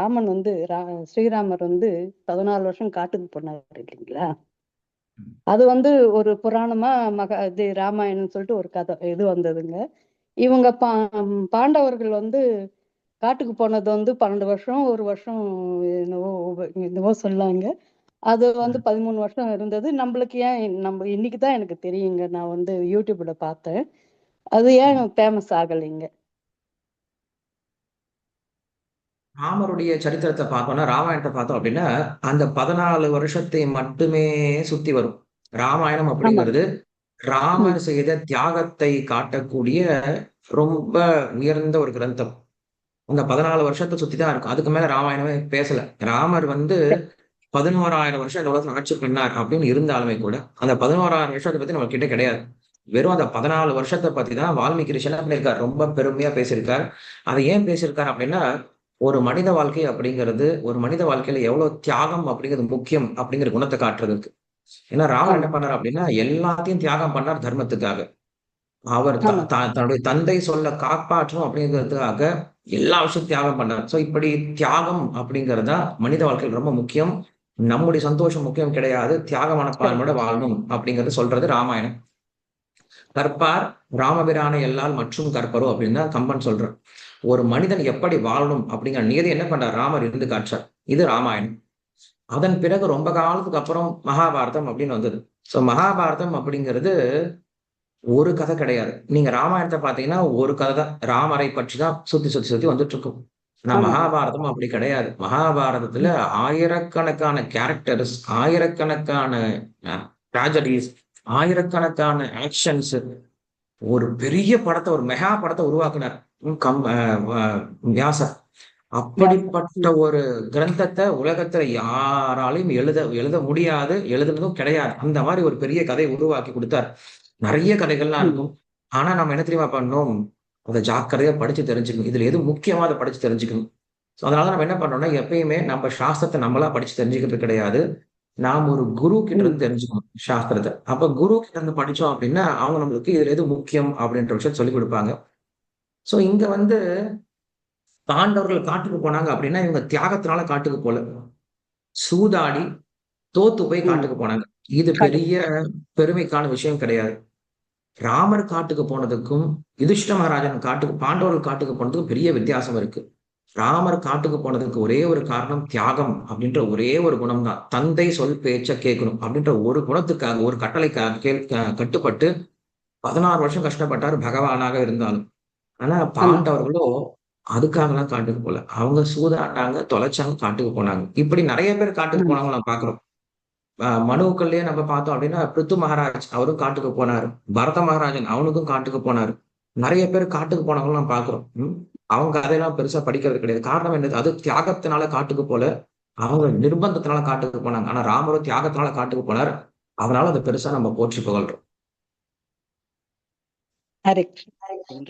ராமன் வந்து ஸ்ரீராமர் வந்து 14 வருஷம் காட்டுக்கு போனாரு இல்லைங்களா? அது வந்து ஒரு புராணமா மகா இது ராமாயணம்னு சொல்லிட்டு ஒரு கதை இது வந்ததுங்க. இவங்க பா பாண்டவர்கள் வந்து காட்டுக்கு போனது வந்து 12 வருஷம், 1 வருஷம் என்னவோ என்னவோ சொன்னாங்க. அது வந்து. 13 வருஷம் இருந்தது. நம்பளுக்கு ஏன் நம்ப இன்னைக்கு தான் எனக்கு தெரியுங்க. நான் வந்து YouTubeல பார்த்தேன். அது ஏன். ஃபேமஸ் ஆகலைங்க? ராமருடைய சரித்திரத்த பார்த்தோம்னா, ராமாயணத்த பார்த்தோம் அப்டின்னா, அந்த 14 வருஷத்தை மட்டுமே சுத்தி வரும். ராமாயணம். அப்படிங்கிறது. ராமர் செய்த தியாகத்தை காட்டக்கூடிய ரொம்ப உயர்ந்த ஒரு கிரந்தம். அந்த 14 வருஷத்த சுத்தி தான் இருக்கும். அதுக்கு மேல ராமாயணமே பேசல. ராமர் வந்து 11,000 வருஷம் இந்த உலகத்துல ஆட்சி பண்ணார் அப்படின்னு இருந்தாலுமே கூட, அந்த 11,000 வருஷத்த பத்தி நம்ம கிட்ட கிடையாது. வெறும் அந்த 14 வருஷத்த பத்தி தான் வால்மீகி ரிஷி என்ன பண்ணியிருக்காரு, ரொம்ப பெருமையா பேசியிருக்கார். அத ஏன் பேசியிருக்காரு அப்படின்னா, ஒரு மனித வாழ்க்கை அப்படிங்கிறது, ஒரு மனித வாழ்க்கையில எவ்வளவு தியாகம் அப்படிங்கிறது முக்கியம் அப்படிங்கிற குணத்த காட்டுறதுக்கு. ஏன்னா ராமர் என்ன. பண்ணாரு அப்படின்னா, எல்லாத்தையும் தியாகம் பண்ணார் தர்மத்துக்காக. அவர் தன்னுடைய தந்தை சொல்ல காப்பாற்றணும் அப்படிங்கிறதுக்காக எல்லா விஷயத்தையும் தியாகம் பண்ணார். ஸோ இப்படி தியாகம் அப்படிங்கிறது மனித வாழ்க்கையில ரொம்ப முக்கியம். நம்முடைய சந்தோஷம் முக்கியம் கிடையாது. தியாக மனப்பான்மையோட சரி. வாழணும் அப்படிங்கிறத சொல்றது ராமாயணம். கற்பார் ராமபிரானை எல்லால் மற்றும் கற்பரோ அப்படின்னு தான் கம்பன் சொல்றான். ஒரு மனிதன் எப்படி வாழணும் அப்படிங்கிற நியதி என்ன பண்றார்? ராமர் இருந்து காட்டுறார். இது ராமாயணம். அதன் பிறகு ரொம்ப காலத்துக்கு அப்புறம் மகாபாரதம் அப்படின்னு வந்தது. ஸோ மகாபாரதம் அப்படிங்கிறது ஒரு கதை கிடையாது. நீங்க ராமாயணத்த பார்த்தீங்கன்னா, ஒரு கதை தான். ராமரை பற்றி தான் சுத்தி, சுத்தி, சுத்தி வந்துட்டு இருக்கும். ஆனா. மகாபாரதம் அப்படி கிடையாது. மகாபாரதத்துல. ஆயிரக்கணக்கான கேரக்டர்ஸ், ஆயிரக்கணக்கான ட்ராஜடிஸ், ஆயிரக்கணக்கான ஆக்ஷன்ஸ் ஒரு பெரிய படத்தை ஒரு மெகா படத்தை உருவாக்குனார். ம் கம் வியாசர். அப்படிப்பட்ட ஒரு கிரந்தத்தை உலகத்துல யாராலையும் எழுத எழுத முடியாது. எழுதுனதும் கிடையாது. அந்த மாதிரி ஒரு பெரிய கதை உருவாக்கி கொடுத்தார் நிறைய கதைகள்லாம் இருக்கும். ஆனா நம்ம என்ன தெரியுமா பண்ணோம் அதை ஜாக்கிரதையா படிச்சு தெரிஞ்சுக்கணும். இதுல எது முக்கியமா அதை படிச்சு தெரிஞ்சுக்கணும். ஸோ அதனால நம்ம என்ன பண்றோம்னா, எப்பயுமே நம்ம சாஸ்திரத்தை நம்மளா படிச்சு தெரிஞ்சுக்கிறது கிடையாது. நாம் ஒரு குரு கிட்ட. இருந்து தெரிஞ்சுக்கணும் சாஸ்திரத்த. அப்ப குரு கிட்ட இருந்து படிச்சோம் அப்படின்னா, அவங்க நம்மளுக்கு இதுல எது முக்கியம் அப்படின்ற விஷயத்த சொல்லிக் குடுப்பாங்க. ஸோ இங்க வந்து பாண்டவர்கள் காட்டுக்கு போனாங்க அப்படின்னா, இவங்க தியாகத்தினால காட்டுக்கு போல. சூதாடி தோத்து போய். காட்டுக்கு போனாங்க. இது பெரிய பெருமைக்கான விஷயம் கிடையாது. ராமர் காட்டுக்கு போனதுக்கும், யுதிஷ்ட மகாராஜன் காட்டுக்கு பாண்டவர்கள் காட்டுக்கு போனதுக்கும் பெரிய வித்தியாசம் இருக்கு. ராமர் காட்டுக்கு போனதுக்கு ஒரே ஒரு காரணம் தியாகம் அப்படின்ற ஒரே ஒரு குணம் தான். தந்தை சொல் பேச்ச கேட்கணும் அப்படின்ற ஒரு குணத்துக்காக, ஒரு கட்டளைக்காக கேள் கட்டுப்பட்டு 16 வருஷம் கஷ்டப்பட்டாரு பகவானாக இருந்தாலும். ஆனா. பாண்டவர்களோ அதுக்காகலாம் காட்டுக்கு போல. அவங்க சூதாடினாங்க, தொலைச்சாங்க, காட்டுக்கு போனாங்க. இப்படி நெறைய பேர் காட்டுக்கு ம். போனவங்கள நம்ம பார்க்கிறோம். அ மனுக்கள்லயே நம்ம பார்த்தோம் அப்படின்னா, பிருத்து மகாராஜ் அவரும் காட்டுக்கு போனாரு. பரத மகாராஜன் அவனுக்கும் காட்டுக்கு போனாரு. நெறைய பேர் காட்டுக்கு போனவங்கள நம்ம பார்க்கிறோம். அவங்க அதெல்லாம் பெருசா படிக்கிறது கிடையாது. காரணம் என்னது? அது தியாகத்தினால காட்டுக்கு போல. அவங்க நிர்பந்தத்தினால காட்டுக்கு போனாங்க. ஆனா ராமரும் தியாகத்தினால காட்டுக்கு போனார். அதனால அதை பெருசா நம்ம போற்றி புகழ்றோம்.